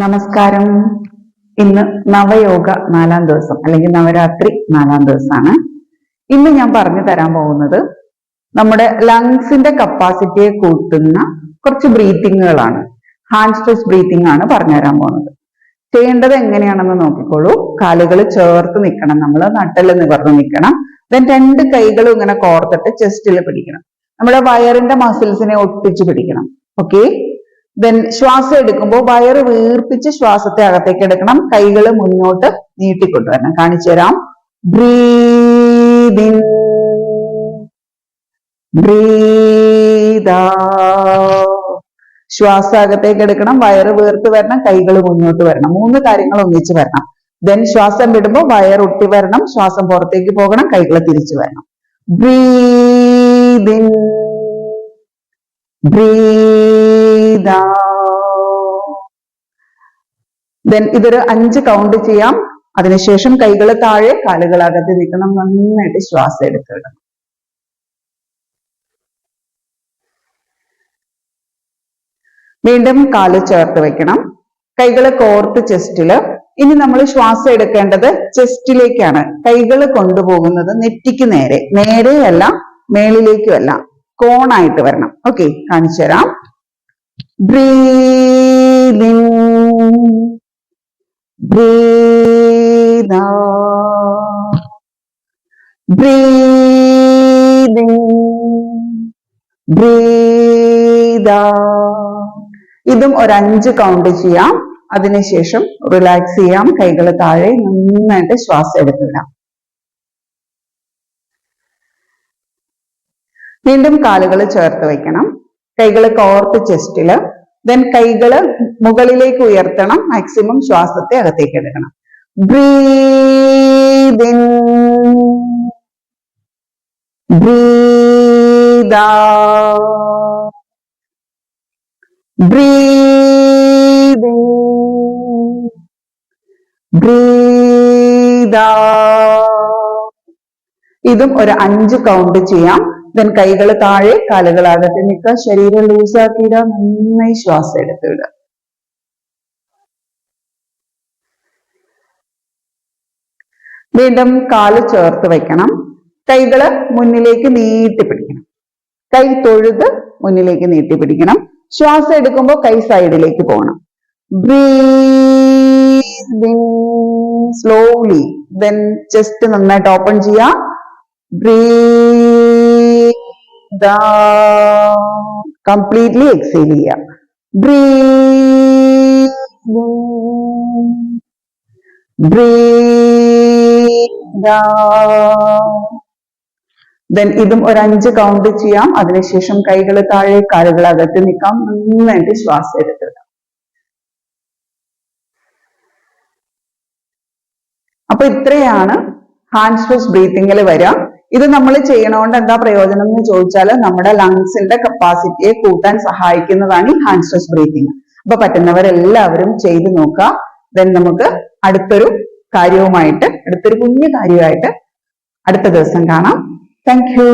നമസ്കാരം. ഇന്ന് നവയോഗ നാലാം ദിവസം അല്ലെങ്കിൽ നവരാത്രി നാലാം ദിവസമാണ്. ഇന്ന് ഞാൻ പറഞ്ഞു തരാൻ പോകുന്നത് നമ്മുടെ ലങ്സിന്റെ കപ്പാസിറ്റിയെ കൂട്ടുന്ന കുറച്ച് ബ്രീത്തിങ്ങുകളാണ് ഹാൻഡ് സ്ട്രെസ് ബ്രീത്തിങ് ആണ് പറഞ്ഞു തരാൻ പോകുന്നത്. ചെയ്യേണ്ടത് എങ്ങനെയാണെന്ന് നോക്കിക്കോളൂ. കാലുകൾ ചേർത്ത് നിൽക്കണം നമ്മൾ നട്ടൽ നിവർന്ന് നിൽക്കണം. ദെൻ രണ്ട് കൈകളും ഇങ്ങനെ കോർത്തിട്ട് ചെസ്റ്റിൽ പിടിക്കണം. നമ്മുടെ വയറിന്റെ മസിൽസിനെ ഒട്ടിച്ച് പിടിക്കണം. ഓക്കെ ദെൻ ശ്വാസം എടുക്കുമ്പോൾ വയറ് വീർപ്പിച്ച് ശ്വാസത്തെ അകത്തേക്ക് എടുക്കണം. കൈകൾ മുന്നോട്ട് നീട്ടിക്കൊണ്ടുവരണം. കാണിച്ചു തരാം. ബ്രീത് ഇൻ ശ്വാസം അകത്തേക്ക് എടുക്കണം. വയറ് വീർത്ത് വരണം. കൈകൾ മുന്നോട്ട് വരണം. മൂന്ന് കാര്യങ്ങൾ ഒന്നിച്ച് വരണം. ദെൻ ശ്വാസം വിടുമ്പോൾ വയർ ഒട്ടി വരണം. ശ്വാസം പുറത്തേക്ക് പോകണം. കൈകൾ തിരിച്ചു വരണം. ബ്രീത് ഇൻ ദെൻ ഇതൊരു അഞ്ച് കൗണ്ട് ചെയ്യാം. അതിനുശേഷം കൈകൾ താഴെ കാലുകൾ അകത്ത് നിൽക്കണം. നന്നായിട്ട് ശ്വാസം എടുത്തിടണം വീണ്ടും കാൽ ചേർത്ത് വെക്കണം. കൈകൾ കോർത്ത് ചെസ്റ്റിൽ. ഇനി നമ്മൾ ശ്വാസം എടുക്കേണ്ടത് ചെസ്റ്റിലേക്കാണ്. കൈകൾ കൊണ്ടുപോകുന്നത് നെറ്റിക്ക് നേരെ. നേരെയല്ല മേളിലേക്കുമല്ല. കോണായിട്ട് വരണം. ഓക്കെ കാണിച്ചു തരാം breathe. Breathe out breathe breathe ഇതും ഒരു അഞ്ച് കൗണ്ട് ചെയ്യാം അതിനുശേഷം റിലാക്സ് ചെയ്യാം. കൈകൾ താഴെ നന്നായിട്ട് ശ്വാസം എടുത്തിടാം വീണ്ടും കാലുകൾ ചേർത്ത് വെക്കണം. കൈകൾ കോർത്ത് ചെസ്റ്റിൽ ദെൻ കൈകൾ മുകളിലേക്ക് ഉയർത്തണം. മാക്സിമം ശ്വാസത്തെ അകത്തേക്ക് എടുക്കണം. Breathe in breathe in breathe ഇതും ഒരു അഞ്ച് കൗണ്ട് ചെയ്യാം. ദെൻ കൈകൾ താഴെ കാലുകൾ അകത്ത് നിൽക്കുക. ശരീരം ലൂസാക്കിയിടുക നന്നായി ശ്വാസം എടുത്തിടുക വീണ്ടും കാൽ ചേർത്ത് വെക്കണം കൈകൾ മുന്നിലേക്ക് നീട്ടി പിടിക്കണം. കൈ തൊഴുത് മുന്നിലേക്ക് നീട്ടി പിടിക്കണം. ശ്വാസം എടുക്കുമ്പോൾ കൈ സൈഡിലേക്ക് പോകണം. ബ്രീതിങ് സ്ലോലി ദെൻ ചെസ്റ്റ് നന്നായിട്ട് ഓപ്പൺ ചെയ്യാം കംപ്ലീറ്റ്ലി എക്സെയിൽ ചെയ്യാം ബ്രീത്ത് ബ്രീത് ദെൻ ഇതും ഒരു അഞ്ച് കൗണ്ട് ചെയ്യാം. അതിനുശേഷം കൈകൾ താഴെ കാലുകൾ അകത്ത് നിൽക്കാം. നന്നായിട്ട് ശ്വാസം എടുക്കുക. അപ്പൊ ഇത്രയാണ്. ഹാൻഡ് സ്ട്രെച്ച് ബ്രീത്തിങ്ങിൽ വരിക ഇത് നമ്മൾ ചെയ്യണോണ്ട് എന്താ പ്രയോജനം എന്ന് ചോദിച്ചാൽ നമ്മുടെ ലങ്സിന്റെ കപ്പാസിറ്റിയെ കൂട്ടാൻ സഹായിക്കുന്നതാണ് ഈ ഹാൻഡ് സ്ട്രെസ് ബ്രീത്തിങ് അപ്പൊ പറ്റുന്നവരെല്ലാവരും ചെയ്തു നോക്കുക. ദെൻ നമുക്ക് അടുത്തൊരു കാര്യവുമായിട്ട് അടുത്തൊരു കുഞ്ഞു കാര്യമായിട്ട് അടുത്ത ദിവസം കാണാം. Thank you